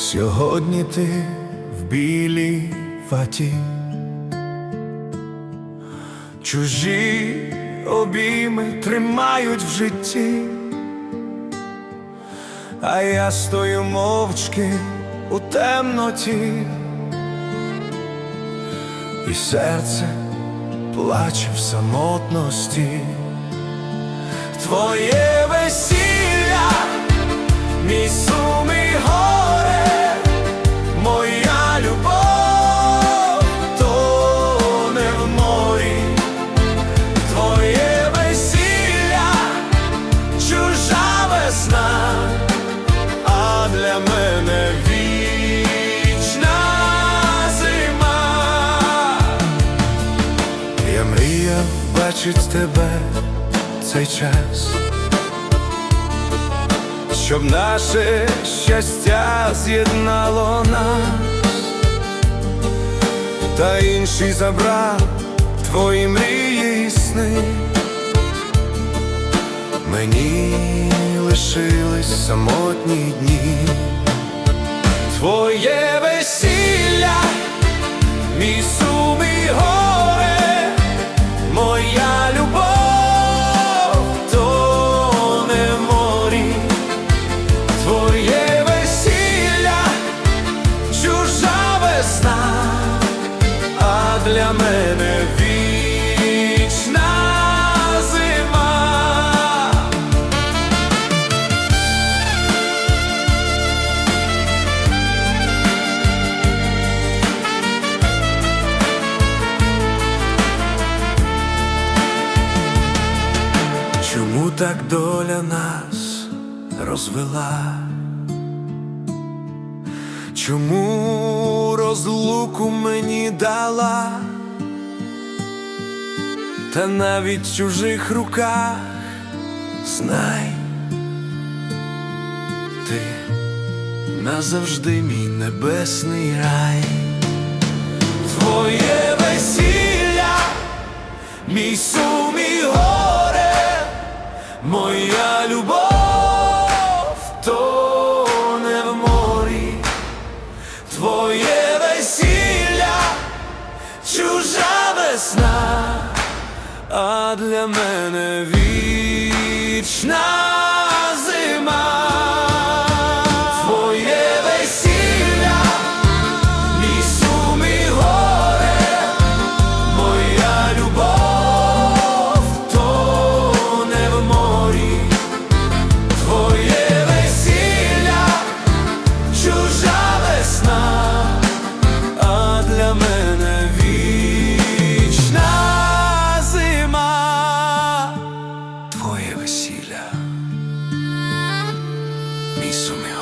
Сьогодні ти в білій фаті, чужі обійми тримають в житті, а я стою мовчки у темноті, і серце плаче в самотності. Твоє весілля, бачить тебе цей час, щоб наше щастя з'єднало нас, та інший забрав твої мрії і сни. Мені лишились самотні дні, твоє весілля, мій сум і мене вічна зима. Чому так доля нас розвела? Чому розлуку мені дала? Та навіть в чужих руках знай ти назавжди мій небесний рай, твоє весілля, мій сум і горе, моя а для мене вічна зима. isso, meu.